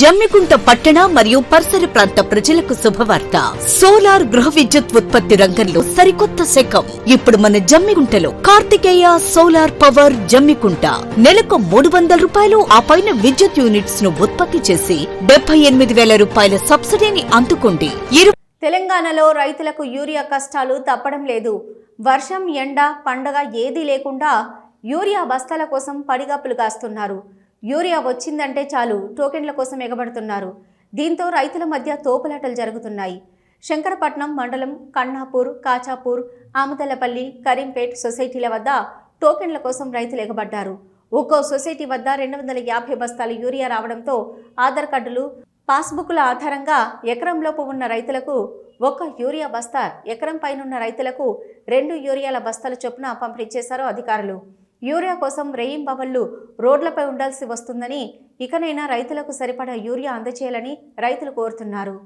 జమ్మికుంట పట్టణ మరియు పరిసర ప్రాంత ప్రజలకు శుభవార్త. సోలార్ గృహ విద్యుత్ ఉత్పత్తి రంగంలో సరికొత్త శకం. ఇప్పుడు మన జమ్మికుంటలో కార్తికేయ సోలార్ పవర్ జమ్మికుంట. నెలకు మూడు వందల రూపాయలు ఆ పైన విద్యుత్ యూనిట్స్ను ఉత్పత్తి చేసి డెబ్బై ఎనిమిది వేల రూపాయల సబ్సిడీని అందుకోండి. తెలంగాణలో రైతులకు యూరియా కష్టాలు తప్పడం లేదు. వర్షం ఎండ పండగ ఏదీ లేకుండా యూరియా బస్తాల కోసం పడిగాపులు కాస్తున్నారు. యూరియా వచ్చిందంటే చాలు టోకెన్ల కోసం ఎగబడుతున్నారు. దీంతో రైతుల మధ్య తోపులాటలు జరుగుతున్నాయి. శంకరపట్నం మండలం కన్నాపూర్ కాచాపూర్ ఆమదలపల్లి కరీంపేట్ సొసైటీల వద్ద టోకెన్ల కోసం రైతులు ఎగబడ్డారు. ఒక్కో సొసైటీ వద్ద రెండు వందల యాభై బస్తాల యూరియా రావడంతో ఆధార్ కార్డులు పాస్బుక్ల ఆధారంగా ఎకరంలోపు ఉన్న రైతులకు ఒక్క యూరియా బస్తా ఎకరం పైనున్న రైతులకు రెండు యూరియాల బస్తాల చొప్పున పంపిణీ చేశారు అధికారులు. యూరియా కోసం రెయింబవళ్ళు రోడ్లపై ఉండాల్సి వస్తుందని ఇకనైనా రైతులకు సరిపడా యూరియా అందచేయాలని రైతులు కోరుతున్నారు.